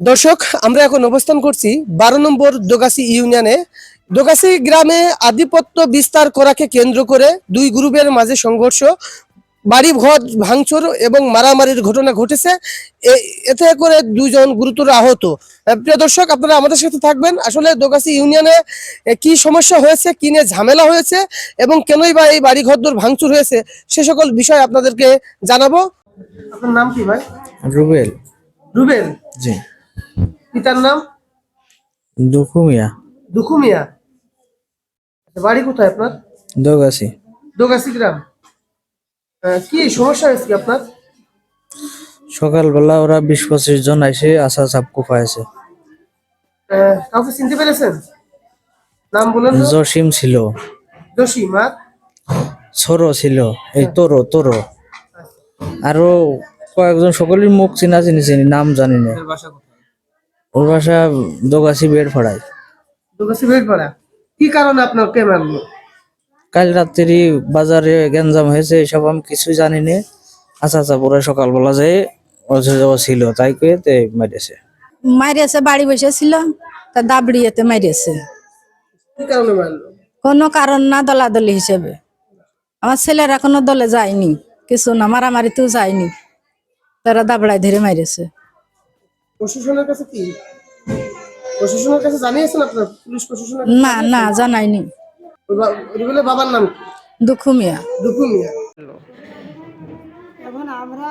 দর্শক আমরা এখন অবস্থান করছি বারো নম্বর দোগাসি ইউনিয়নে। দোগাসি গ্রামে আধিপত্য বিস্তার করাকে কেন্দ্র করে দুই গ্রুপের মাঝে সংঘর্ষ বাড়ি ঘর ভাঙচুর এবং মারামারির ঘটনা ঘটেছে। এ- এতে করে দুজন গুরুতর আহত। প্রিয় দর্শক আপনারা আমাদের সাথে থাকবেন। আসলে দোগাসি ইউনিয়নে কি সমস্যা হয়েছে কি নিয়ে ঝামেলা হয়েছে এবং কেনই বা এই বাড়ি ঘর ভাঙচুর হয়েছে সে সকল বিষয় আপনাদেরকে জানাব। আপনার নাম কি ভাই? রুবেল। রুবেল? জি। পিতার নাম? দুখুমিয়া। দুখু মিয়া আচ্ছা, বাড়ি কোথায় আপনার? দোগাছি। দোগাছি গ্রাম। কি সমস্যা হয়েছে কি আপনার? সকালবেলা ওরা বিশ পঁচিশ জন এসে আসা চাপ কোপাইছে কাউকে চিনতে পেরেছেন? নাম বলেন? জসিম ছিল। জসিম আর? ছোট ছিল। এই তোরো তোরো। আরও কয়েকজন সকলের মুখ চিনা চিনি চিনি নাম জানি না। ওর বাসা দোগাছি বেড ফড়াই দোগাছি বেড়পাড়া? কি কারণে আপনার কে মারলো? কাল রাত্রি বাজারে গ্যাঞ্জাম হয়েছে এসব আমি কিছুই জানি না। আচ্ছা আচ্ছা পরে সকালবেলা যে ছিল তাই কয়ে তে মেরেছে মারিয়েছে বাড়ি বসেছিল তা দাবড়িয়েতে মারিয়েছে কি কারণে মারলো? কোনো কারণ না দলাদলি হিসেবে। আমার ছেলেরা কোনো দলে যায়নি কিছু না মারামারিতেও যায়নি। তারা দাবড়ায় ধরে মারিয়েছে প্রশাসনের কাছে কি? প্রশাসনের কাছে জানিয়েছেন আপনার পুলিশ প্রশাসনের না না জানাইনি রুবেলের বাবার নাম দুঃখু মিয়া দুখু মিয়া এখন আমরা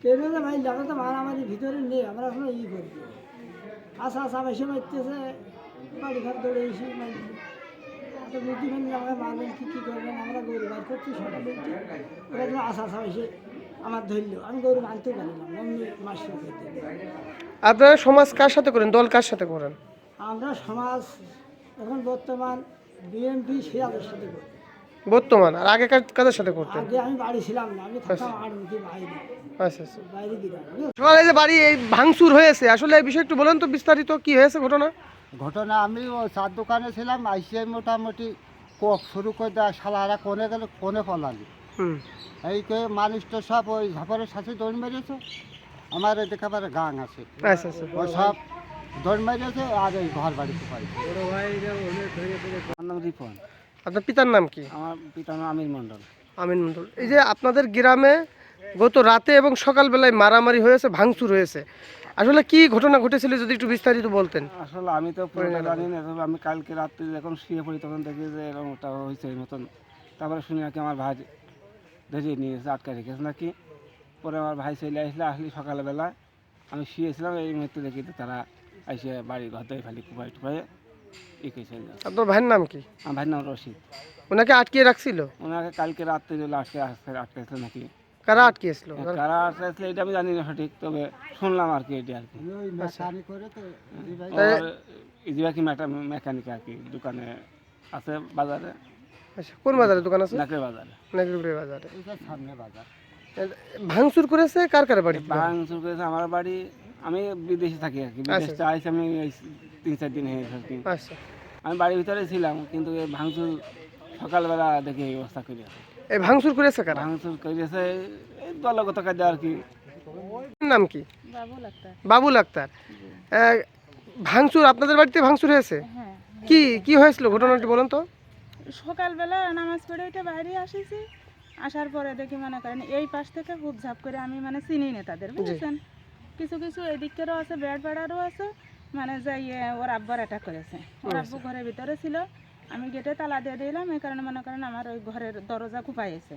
ট্রেনে ভাই আমরা তো মারামারি ভিতরে নেই আমরা এখন ই করি। আশা আশা এসে মারতেছে বাড়ি ঘর দৌড়ে এসে মারছি। তো বুদ্ধি ফেলি আমাকে মারবেন কী কী করবেন? আমরা গরু বার করছি সকালে উঠে ওরা যেন আশা আশা এসে আমার ধরলো আমি গরু পারিলাম মাসি আপনারা সমাজ কার সাথে করেন? দল কার সাথে করেন? আমরা সমাজ এখন বর্তমান বিএনপি সিরাজের সাথে করি। বর্তমান? আর আগে কার- কাদের সাথে করতেন? আগে আমি বাড়ি ছিলাম না আমি থাকতাম আটমুখী বাইরে। আচ্ছা আচ্ছা। বাইরে দিলাম সকালে যে বাড়ি এই ভাঙচুর হয়েছে। আসলে এই বিষয় একটু বলেন তো বিস্তারিত কি হয়েছে ঘটনা? ঘটনা আমি ও চার দোকানে ছিলাম আইসিআই মোটামুটি কোপ শুরু করে দেওয়া সালারা কোনে গেলে কোনে পলালি এই কে মানুষ তো সব ওই ঝাপরের সাথে দৌড় মেরেছে। আমার এই দেখাবার গাং আছে। আচ্ছা আচ্ছা। ওই সব দৌড় মেরেছে আর এই ঘর বাড়িতে পাই আমার নাম রিপন। আপনার পিতার নাম কি? আমার পিতার নাম আমির মণ্ডল। আমিন মন্ডল এই যে আপনাদের গ্রামে গত রাতে এবং সকালবেলায় মারামারি হয়েছে ভাঙচুর হয়েছে। আসলে কি ঘটনা ঘটেছিল যদি একটু বিস্তারিত বলতেন? আসলে আমি তো পুরোটা জানি না তবে আমি কালকে রাত্রে যখন শুয়ে পড়ি তখন দেখি যে এরকম একটা হয়েছে এই মতন। তারপরে শুনি নাকি আমার ভাই ধরিয়ে নিয়েছে আটকা রেখেছে। নাকি পরে আমার ভাই চলে আসলে আসলে সকালবেলা আমি শুয়েছিলাম এই মুহূর্তে দেখি তারা এসে বাড়ি ঘর দিয়ে ফেলি কুপাই টুপাই ই আপনার ভাইয়ের নাম কি? আমার ভাইয়ের নাম রশিদ। ওনাকে আটকিয়ে রাখছিল? ওনাকে কালকে রাত্রে যে আজকে আজকে আটকেছিল নাকি? কারা আটকিয়েছিল? কারা আটকেছিল এটা আমি জানি না সঠিক তবে শুনলাম আর কি এটা আর কি। আচ্ছা। হ্যাঁ। মেকানিক করে তো ইজিবাকি মেকানিক আর কি দোকানে আছে বাজারে। আচ্ছা কোন বাজারে দোকান আছে? নাকড়ে বাজারে। নাগরিপুরের বাজারে। এটা সামনে বাজার। ভাঙচুর করেছে? কার কার বাড়ি? ভাঙচুর করেছে আমার বাড়ি। আমি বিদেশে থাকি আর কি। বিদেশ থেকে আইসি আমি তিন চার দিন হয়ে গেছে আচ্ছা। আমি বাড়ির ভিতরে ছিলাম কিন্তু এই ভাঙচুর সকালবেলা দেখে এই অবস্থা করে এই ভাঙচুর করেছে কারা? ভাঙচুর করেছে এই দলগত কাজে আর কি। নাম কি? বাবুল আক্তার। ভাঙচুর আপনাদের বাড়িতে ভাঙচুর হয়েছে? কি কি হয়েছিল ঘটনাটি বলুন তো? সকালবেলা নামাজ পড়ে ওইটা বাইরে আসেছি। আসার পরে দেখি মনে করেন এই পাশ থেকে খুব ঝাপ করে আমি মানে চিনি না তাদের বুঝেছেন? কিছু কিছু এদিকেরও আছে বেড বেড়ারও আছে মানে যাই ওর আব্বার অ্যাটাক করেছে। ওর আব্বু ঘরের ভিতরে ছিল। আমি গেটে তালা দিয়ে দিলাম এই কারণে মনে করেন আমার ওই ঘরের দরজা কুপাইছে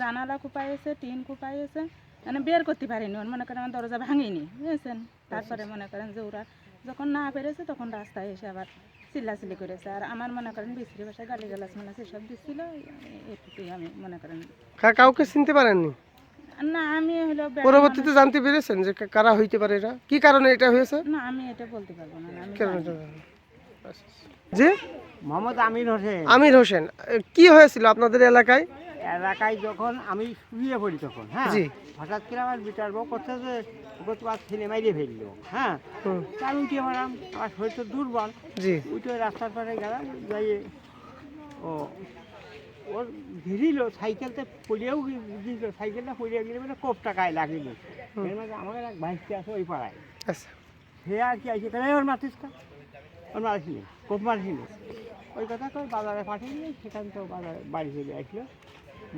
জানালা কুপাইছে টিন কুপাইছে মানে বের করতে পারিনি ওর মনে করেন আমার দরজা ভাঙিনি বুঝেছেন? তারপরে মনে করেন যে ওরা যখন না পেরেছে তখন রাস্তায় এসে আবার চিল্লাচিল্লি করেছে আর আমার মনে করেন বিশ্রী ভাষায় গালি গালাজ মানে সেসব দিচ্ছিল এটুকুই আমি মনে করেন। কা- কাউকে চিনতে পারেননি? না আমি হলো পরবর্তীতে জানতে পেরেছেন যে কারা হইতে পারে এটা? কি কারণে এটা হয়েছে? না আমি এটা বলতে পারব না আমি আচ্ছা। জি মোহাম্মদ আমির হোসেন। আমির হোসেন কি হয়েছিল আপনাদের এলাকায়? এলাকায় যখন আমি শুয়ে পড়ি তখন হ্যাঁ? জি। হঠাৎ করে আমার বিটার বউ করছে যে তোমার ছেলে মাইরে ফেলল। হ্যাঁ? তা আমি উঠে মারাম আমার শরীর তো দুর্বল। জি। উঠে রাস্তার পারে গেলাম যাই ও ওর ঘিরিল সাইকেলতে পড়িয়েও দিল সাইকেলটা পড়িয়ে গেলে মানে কোপ টাকায় লাগিল এর আমার এক ভাইসতে আছে ওই পাড়ায়। আচ্ছা। হে আর কি আছে তাহলে ওর মাতিস ওর মারিসনি কোপ মারিসনি ওই কথা তো বাজারে পাঠিয়ে দিয়ে সেখান তো বাজারে বাড়ি চলে আসলো।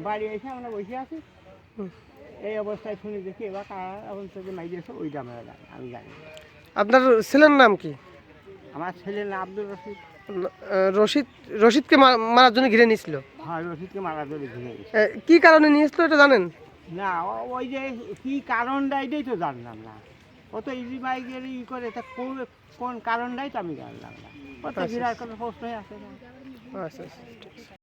বাড়ি এসে আমরা বসে আছি। এই অবস্থায় শুনে দেখি এবার কারা এখন থেকে মাই দিয়েছে ওইটা আমরা আমি জানি আপনার ছেলের নাম কি? আমার ছেলের নাম আব্দুল রশিদ। রশিদ রশিদকে মারার জন্য ঘিরে নিয়েছিল? হ্যাঁ রশিদকে মারা ধরে ঘুরে কি কারণে নিয়েছিল এটা জানেন? না ওই যে কি কারণটা এটাই তো জানলাম না। ও তো ইজি বাইকের ই করে তা কোন কোন কারণটাই তো আমি জানলাম না। ও তো বিরাট কোনো প্রশ্নই আসে না। আচ্ছা আচ্ছা।